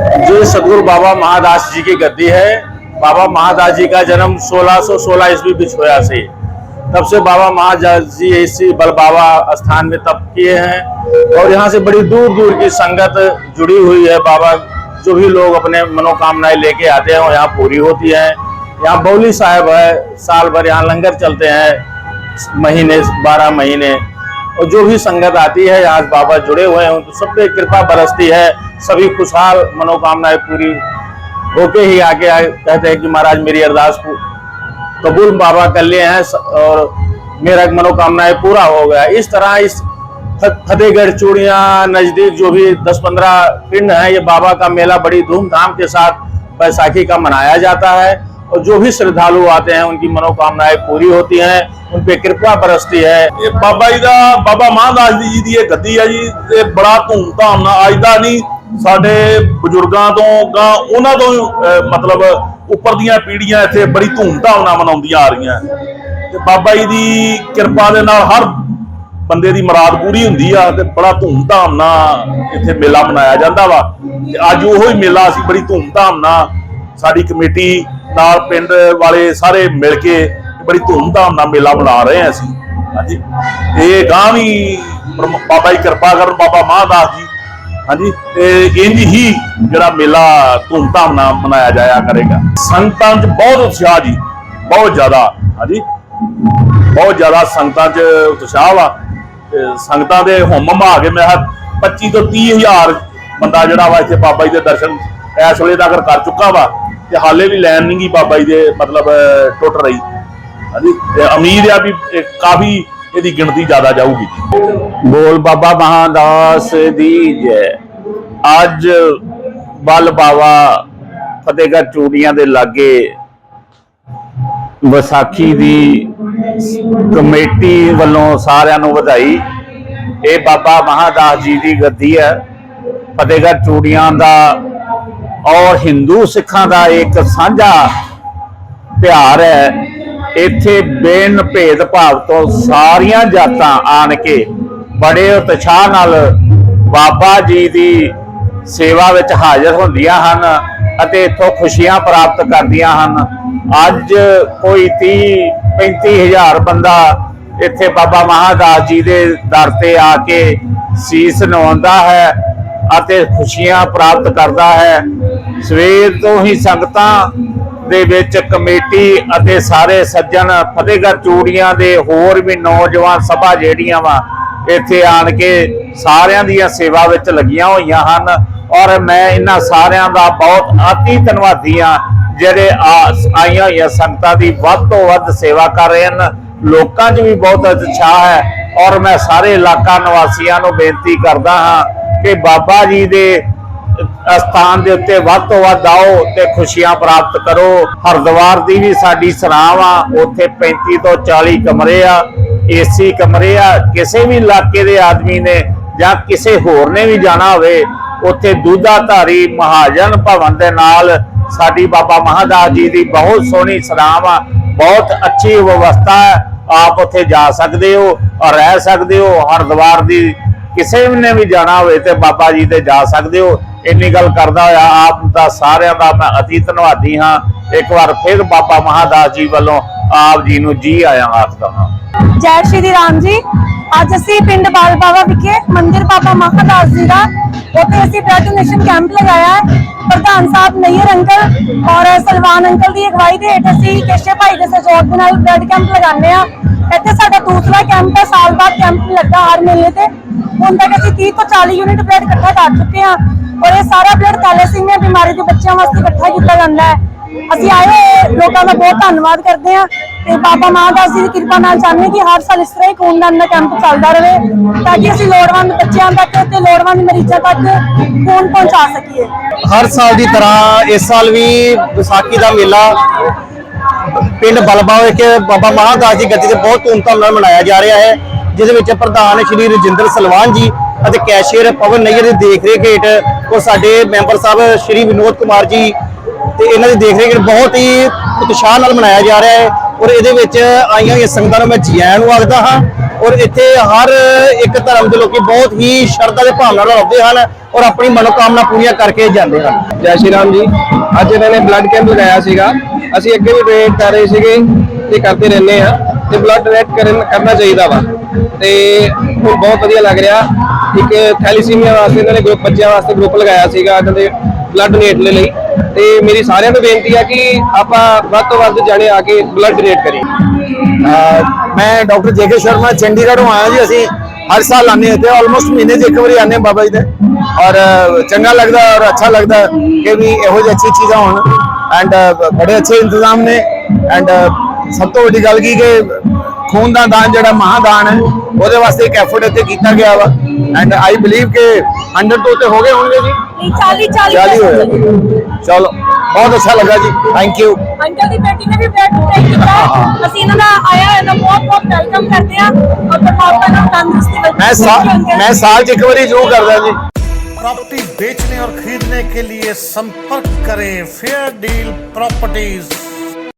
ये सदगुरु बाबा महादास जी की गद्दी है, बाबा महादास जी का जन्म 1616 ईस्वी बिछोया से। तब से बाबा महादास जी इसी बल बाबा स्थान में तप किए हैं और यहाँ से बड़ी दूर दूर की संगत जुड़ी हुई है। बाबा जो भी लोग अपने मनोकामनाएँ लेके आते हैं, वो यहाँ पूरी होती है। यहाँ बौली साहब है, साल भर यहाँ लंगर चलते हैं, महीने, बारह महीने। और जो भी संगत आती है आज बाबा जुड़े हुए हैं, उनको सब पे कृपा बरसती है। सभी खुशहाल मनोकामनाएँ पूरी होके ही आके आ, कहते हैं कि महाराज मेरी अरदास कबूल बाबा कर लिए हैं और मेरा मनोकामनाएँ पूरा हो गया। इस तरह इस फतेहगढ़ चूड़िया नज़दीक जो भी 10-15 पिंड हैं ये बाबा का मेला बड़ी धूमधाम के साथ बैसाखी का मनाया जाता है। और जो भी श्रद्धालु आते हैं उनकी मनोकामनाएँ पूरी होती हैं उन पे कृपा बरसती है। ये बाबा जी का बाबा महादास जी की गद्दी है जी बड़ा धूमधाम आज का नहीं ਸਾਡੇ ਬਜ਼ੁਰਗਾਂ ਤੋਂ ਗਾ ਉਹਨਾਂ ਤੋਂ ਅਹ, ਮਤਲਬ ਉੱਪਰ ਦੀਆਂ ਪੀੜ੍ਹੀਆਂ ਇੱਥੇ ਬੜੀ ਧੂਮਧਾਮ ਨਾਲ ਮਨਾਉਂਦੀਆਂ ਆ ਰਹੀਆਂ। ਤੇ ਬਾਬਾ ਜੀ ਦੀ ਕਿਰਪਾ ਦੇ ਨਾਲ ਹਰ ਬੰਦੇ ਦੀ ਮੁਰਾਦ ਪੂਰੀ ਹੁੰਦੀ ਆ ਤੇ ਬੜਾ ਧੂਮਧਾਮ ਨਾਲ ਇੱਥੇ ਮੇਲਾ ਮਨਾਇਆ ਜਾਂਦਾ ਵਾ। ਤੇ ਅੱਜ ਉਹੋ ਹੀ ਮੇਲਾ ਅਸੀਂ ਬੜੀ ਧੂਮਧਾਮ ਨਾਲ ਸਾਡੀ ਕਮੇਟੀ ਨਾਲ ਪਿੰਡ ਵਾਲੇ ਸਾਰੇ ਮਿਲ ਕੇ ਬੜੀ ਧੂਮਧਾਮ ਨਾਲ ਮੇਲਾ ਮਨਾ ਰਹੇ ਹਾਂ ਅਸੀਂ। ਹਾਂਜੀ। ਇਹ ਗਾਂ ਵੀ ਬਾਬਾ ਜੀ ਕਿਰਪਾ ਕਰਨ ਬਾਬਾ ਮਹਾਦਾਸ ਜੀ ਹਾਂਜੀ, ਤੇ ਇੰਜ ਹੀ ਜਿਹੜਾ ਮੇਲਾ ਧੂਮਧਾਮ ਨਾਲ ਮਨਾਇਆ ਜਾਇਆ ਕਰੇਗਾ। ਸੰਗਤਾਂ 'ਚ ਬਹੁਤ ਉਤਸ਼ਾਹ ਜੀ, ਬਹੁਤ ਜ਼ਿਆਦਾ, ਹਾਂਜੀ। ਬਹੁਤ ਜ਼ਿਆਦਾ ਸੰਗਤਾਂ 'ਚ ਉਤਸ਼ਾਹ ਵਾ। ਸੰਗਤਾਂ ਦੇ ਹੁਮ ਮਾ ਕੇ ਮੈਂ ਕਿਹਾ 25 ਤੋਂ 30 ਹਜ਼ਾਰ ਬੰਦਾ ਜਿਹੜਾ ਵਾ ਇੱਥੇ ਬਾਬਾ ਜੀ ਦੇ ਦਰਸ਼ਨ ਇਸ ਵੇਲੇ ਤੱਕ ਕਰ ਚੁੱਕਾ ਵਾ। ਤੇ ਹਾਲੇ ਵੀ ਲਾਈਨ ਨਹੀਂ ਗਈ ਬਾਬਾ ਜੀ ਦੇ, ਮਤਲਬ, ਟੁੱਟ ਰਹੀ। ਹਾਂਜੀ ਉਮੀਦ ਆ ਵੀ ਕਾਫੀ ਇਹਦੀ ਗਿਣਤੀ ਜ਼ਿਆਦਾ ਜਾਊਗੀ। ਬੋਲ ਬਾਬਾ ਮਹਾਦਾਸ ਦੀ ਜੈ। ਅੱਜ ਬਲ ਬਾਵਾ ਫਤਿਹਗੜ੍ਹ ਚੂੜੀਆਂ ਦੇ ਲਾਗੇ ਵਿਸਾਖੀ ਦੀ ਕਮੇਟੀ ਵੱਲੋਂ ਸਾਰਿਆਂ ਨੂੰ ਵਧਾਈ। ਇਹ ਬਾਬਾ ਮਹਾਦਾਸ ਜੀ ਦੀ ਗੱਦੀ ਹੈ। ਫਤਿਹਗੜ੍ਹ ਚੂੜੀਆਂ ਦਾ ਔਰ ਹਿੰਦੂ ਸਿੱਖਾਂ ਦਾ ਇੱਕ ਸਾਂਝਾ ਤਿਉਹਾਰ ਹੈ। ਇੱਥੇ ਬੇਨ ਭੇਦ ਭਾਵ ਤੋਂ ਸਾਰੀਆਂ ਜਾਤਾਂ ਆਣ ਕੇ ਬੜੇ ਉਤਸ਼ਾਹ ਨਾਲ ਬਾਬਾ ਜੀ ਦੀ ਸੇਵਾ ਵਿੱਚ ਹਾਜ਼ਰ ਹੁੰਦੀਆਂ ਹਨ ਅਤੇ ਇੱਥੋਂ ਖੁਸ਼ੀਆਂ ਪ੍ਰਾਪਤ ਕਰਦੀਆਂ ਹਨ। ਅੱਜ ਕੋਈ 30 35 ਹਜ਼ਾਰ ਬੰਦਾ ਇੱਥੇ ਬਾਬਾ ਮਹਾਦਾਸ ਜੀ ਦੇ ਦਰ ਤੇ ਆ ਕੇ ਸੀਸ ਨਵਾਉਂਦਾ ਹੈ ਅਤੇ ਖੁਸ਼ੀਆਂ ਪ੍ਰਾਪਤ ਕਰਦਾ ਹੈ। ਸਵੇਰ ਤੋਂ ਹੀ ਸੰਗਤਾਂ ਦੇ ਵਿੱਚ ਕਮੇਟੀ ਅਤੇ ਸਾਰੇ ਸੱਜਣ, ਫਤਿਹਗੜ੍ਹ ਚੂੜੀਆਂ ਦੇ ਹੋਰ ਵੀ ਨੌਜਵਾਨ ਸਭਾ ਜਿਹੜੀਆਂ ਵਾ ਇੱਥੇ ਆਣ ਕੇ ਸਾਰਿਆਂ ਦੀਆਂ ਸੇਵਾ ਵਿੱਚ ਲੱਗੀਆਂ ਹੋਈਆਂ ਹਨ ਔਰ ਮੈਂ ਇਹਨਾਂ ਸਾਰਿਆਂ ਦਾ ਬਹੁਤ ਅਤੀ ਧੰਨਵਾਦੀ ਹਾਂ, ਜਿਹੜੇ ਆਈਆਂ ਹੋਈਆਂ ਸੰਗਤਾਂ ਦੀ ਵੱਧ ਤੋਂ ਵੱਧ ਸੇਵਾ ਕਰ ਰਹੇ ਹਨ। ਲੋਕਾਂ 'ਚ ਵੀ ਬਹੁਤ ਉਤਸ਼ਾਹ ਹੈ ਔਰ ਮੈਂ ਸਾਰੇ ਇਲਾਕਾ ਨਿਵਾਸੀਆਂ ਨੂੰ ਬੇਨਤੀ ਕਰਦਾ ਹਾਂ ਕਿ ਬਾਬਾ ਜੀ ਦੇ ਅਸਥਾਨ ਦੇ ਉੱਤੇ ਵੱਧ ਤੋਂ ਵੱਧ ਆਓ ਤੇ ਖੁਸ਼ੀਆਂ ਪ੍ਰਾਪਤ ਕਰੋ। ਹਰਦੁਆਰ ਦੀ ਵੀ ਸਾਡੀ ਸਰਾਹ ਆ ਉੱਥੇ 35 ਤੋਂ 40 ਕਮਰੇ ਆ। ਏਸੀ ਕਮਰੇ ਆ, ਕਿਸੇ ਵੀ ਇਲਾਕੇ ਦੇ ਆਦਮੀ ਨੇ ਜਾਂ ਕਿਸੇ ਹੋਰ ਨੇ ਵੀ ਜਾਣਾ ਹੋਵੇ, ਉੱਥੇ ਦੁੱਧਾਧਾਰੀ ਮਹਾਜਨ ਭਵਨ ਦੇ ਨਾਲ ਸਾਡੀ ਬਾਬਾ ਮਹਾਦਾਸ ਜੀ ਦੀ ਬਹੁਤ ਸੋਹਣੀ ਸਰਾਹ ਆ, ਬਹੁਤ ਅੱਛੀ ਵਿਵਸਥਾ ਹੈ। ਆਪ ਉੱਥੇ ਜਾ ਸਕਦੇ ਹੋ ਔਰ ਰਹਿ ਸਕਦੇ ਹੋ, ਹਰਦੁਆਰ ਦੀ ਕਿਸੇ ਨੇ ਵੀ ਜਾਣਾ ਹੋਵੇ ਤੇ ਬਾਬਾ ਜੀ ਤੇ ਜਾ ਸਕਦੇ ਹੋ। ਇੰਨੀ ਗੱਲ ਕਰਦਾ ਹੋਇਆ ਆਪ ਦਾ ਸਾਰਿਆਂ ਦਾ ਮੈਂ ਅਤੀ ਧੰਨਵਾਦੀ ਹਾਂ। ਇੱਕ ਵਾਰ ਫਿਰ ਬਾਬਾ ਮਹਾਦਾਸ ਜੀ ਵੱਲੋਂ ਆਪ ਜੀ ਨੂੰ ਜੀ ਆਇਆਂ ਆਖਦਾ ਹਾਂ। ਜੈ ਸ਼੍ਰੀ ਰਾਮ ਜੀ। ਅੱਜ ਅਸੀਂ ਪਿੰਡ ਬਾਲ ਬਾਵਾ ਵਿਖੇ ਮੰਦਿਰ ਬਾਬਾ ਮਹਾਦਾਸ ਜੀ ਦਾ। ਉੱਥੇ ਅਸੀਂ ਬਲੱਡ ਡੋਨੇਸ਼ਨ ਕੈਂਪ ਲਗਾਇਆ ਹੈ। ਪ੍ਰਧਾਨ ਸਾਹਿਬ ਨਈਰ ਅੰਕਲ ਔਰ ਸਲਵਾਨ ਅੰਕਲ ਦੀ ਅਗਵਾਈ ਦੇ ਹੇਠ ਅਸੀਂ ਕੇਸ਼ੇ ਭਾਈ ਦੇ ਸਹਿਯੋਗ ਦੇ ਨਾਲ ਬਲੱਡ ਕੈਂਪ ਲਗਾਉਂਦੇ ਆ ਇੱਥੇ ਸਾਡਾ ਦੂਸਰਾ ਕੈਂਪ ਹੈ, ਸਾਲ ਬਾਅਦ ਕੈਂਪ ਲੱਗਾ ਹਰ ਮਹੀਨੇ ਤੇ। ਹੁਣ ਤੱਕ ਅਸੀਂ 30 ਤੋਂ 40 ਯੂਨਿਟ ਬਲੱਡ ਇਕੱਠਾ ਕਰ ਚੁੱਕੇ ਹਾਂ। ਔਰ ਇਹ ਸਾਰਾ ਬਲੱਡ ਥੈਲੇਸੀਮੀਆ ਬਿਮਾਰੀ ਦੇ ਬੱਚਿਆਂ ਵਾਸਤੇ ਇਕੱਠਾ ਕੀਤਾ ਜਾਂਦਾ ਹੈ। ਅਸੀਂ ਆਏ ਲੋਕਾਂ ਦਾ ਬਹੁਤ ਧੰਨਵਾਦ ਕਰਦੇ ਹਾਂ। ਤੇ ਬਾਬਾ ਮਹਾਦਾਸ ਜੀ ਦੀ ਕਿਰਪਾ ਨਾਲ ਚਾਹੁੰਦੇ ਕਿ ਹਰ ਸਾਲ ਇਸ ਤਰ੍ਹਾਂ ਹੀ ਖੂਨਦਾਨ ਦਾ ਕੈਂਪ ਚੱਲਦਾ ਰਹੇ, ਤਾਂ ਕਿ ਅਸੀਂ ਲੋੜਵੰਦ ਬੱਚਿਆਂ ਤੱਕ ਤੇ ਲੋੜਵੰਦ ਮਰੀਜ਼ਾਂ ਤੱਕ ਖੂਨ ਪਹੁੰਚਾ ਸਕੀਏ। ਹਰ ਸਾਲ ਦੀ ਤਰ੍ਹਾਂ ਇਸ ਸਾਲ ਵੀ ਵਿਸਾਖੀ ਦਾ ਮੇਲਾ ਪਿੰਡ ਬਲਬਾ ਵਿਖੇ ਬਾਬਾ ਮਹਾਦਾਸ ਜੀ ਗੱਦੀ ਤੇ ਬਹੁਤ ਧੂਮਧਾਮ ਨਾਲ ਮਨਾਇਆ ਜਾ ਰਿਹਾ ਹੈ, ਜਿਸ ਵਿੱਚ ਪ੍ਰਧਾਨ ਸ਼੍ਰੀ ਰਜਿੰਦਰ ਸਲਵਾਨ ਜੀ ਅਤੇ ਕੈਸ਼ੀਅਰ ਪਵਨ ਨਈਰ ਦੀ ਦੇਖਰੇਖ ਹੇਠ ਉਹ ਸਾਡੇ ਮੈਂਬਰ ਸਾਹਿਬ ਸ਼੍ਰੀ ਵਿਨੋਦ ਕੁਮਾਰ ਜੀ ਤੇ ਇਹਨਾਂ ਦੀ ਦੇਖ ਰੇਖ ਬਹੁਤ ਹੀ ਉਤਸ਼ਾਹ ਨਾਲ ਮਨਾਇਆ ਜਾ ਰਿਹਾ ਹੈ ਔਰ ਇਹਦੇ ਵਿੱਚ ਆਈਆਂ ਹੋਈਆਂ ਸੰਗਤਾਂ ਨੂੰ ਮੈਂ ਜੀ ਨੂੰ ਆਖਦਾ ਹਾਂ ਔਰ ਇੱਥੇ ਹਰ ਇੱਕ ਧਰਮ ਦੇ ਲੋਕੀ ਬਹੁਤ ਹੀ ਸ਼ਰਧਾ ਦੇ ਭਾਵਨਾ ਨਾਲ ਆਉਂਦੇ ਹਨ ਔਰ ਆਪਣੀ ਮਨੋਕਾਮਨਾ ਪੂਰੀਆਂ ਕਰਕੇ ਜਾਂਦੇ ਹਨ। ਜੈ ਸ਼੍ਰੀ ਰਾਮ ਜੀ। ਅੱਜ ਇਹਨਾਂ ਨੇ ਬਲੱਡ ਕੈਂਪ ਲਗਾਇਆ ਸੀਗਾ। ਅਸੀਂ ਅੱਗੇ ਵੀ ਡੋਨੇਟ ਕਰ ਰਹੇ ਸੀਗੇ ਤੇ ਕਰਦੇ ਰਹਿੰਦੇ ਆ ਤੇ ਬਲੱਡ ਡੋਨੇਟ ਕਰਨ, ਕਰਨਾ ਚਾਹੀਦਾ ਵਾ। ਤੇ ਹੁਣ ਬਹੁਤ ਵਧੀਆ ਲੱਗ ਰਿਹਾ। ਇੱਕ ਥੈਲੀਸੀਮੀਆ ਵਾਸਤੇ ਇਹਨਾਂ ਨੇ ਗਰੁੱਪ ਬੱਚਿਆਂ ਵਾਸਤੇ ਗਰੁੱਪ ਲਗਾਇਆ ਸੀਗਾ। ਇਹਨਾਂ ਦੇ ਬਲੱਡ ਡੋਨੇਟ ਦੇ ਲਈ। ਤੇ ਮੇਰੀ ਸਾਰਿਆਂ ਨੂੰ ਬੇਨਤੀ ਆ ਕਿ ਆਪਾਂ ਵੱਧ ਤੋਂ ਵੱਧ ਜਾਣੇ ਆ ਕੇ ਬਲੱਡ ਡੋਨੇਟ ਕਰੀਏ। ਮੈਂ ਡਾਕਟਰ ਜੇਕੇ ਸ਼ਰਮਾ, ਚੰਡੀਗੜ੍ਹੋਂ ਆਇਆ ਜੀ। ਅਸੀਂ ਹਰ ਸਾਲ ਆਨੇ ਇੱਥੇ ਆਲਮੋਸਟ ਮਹੀਨੇ 'ਚ ਇੱਕ ਵਾਰੀ ਆਨੇ ਬਾਬਾ ਜੀ ਦੇ। ਔਰ ਚੰਗਾ ਲੱਗਦਾ ਔਰ ਅੱਛਾ ਲੱਗਦਾ ਕਿ ਵੀ ਇਹੋ ਜਿਹੀ ਅੱਛੀ ਚੀਜ਼ਾਂ ਹੋਣ। ਐਂਡ ਬੜੇ ਅੱਛੇ ਇੰਤਜ਼ਾਮ ਨੇ। ਐਂਡ ਸਭ ਤੋਂ ਵੱਡੀ ਗੱਲ ਕੀ ਕਿ ਖੂਨ ਦਾ ਦਾਨ ਜਿਹੜਾ ਮਹਾਦਾਨ ਹੈ ਉਹਦੇ ਵਾਸਤੇ ਇੱਕ ਐਫਰਟ ਇੱਥੇ ਕੀਤਾ ਗਿਆ ਵਾ ਐਂਡ ਆਈ ਬਲੀਵ ਕਿ 100 ਤੋਂ ਉੱਤੇ ਹੋ ਗਏ ਹੋਣਗੇ ਜੀ ਨਹੀਂ 40 40 40 ਹੋਏ ਚਲੋ ਬਹੁਤ ਅੱਛਾ ਲੱਗਾ ਜੀ ਥੈਂਕ ਯੂ ਅੰਕਲ ਦੀ ਬੇਟੀ ਨੇ ਵੀ ਬਲੱਡ ਡੋਨੇਟ ਕੀਤਾ ਅਸੀਂ ਇਹਨਾਂ ਦਾ ਆਇਆ ਇਹਨਾਂ ਦਾ ਬਹੁਤ ਬਹੁਤ ਵੈਲਕਮ ਕਰਦੇ ਹਾਂ ਔਰ ਪਰਮਾਤਮਾ ਨੂੰ ਤੰਦਰੁਸਤੀ ਬਖਸ਼ੇ ਮੈਂ ਸਾਲ ਮੈਂ ਸਾਲ 'ਚ ਇੱਕ ਵਾਰੀ ਜ਼ਰੂਰ ਕਰਦਾ ਜੀ प्रॉपर्टी बेचने और खरीदने के लिए संपर्क करें फेयर डील प्रॉपर्टीज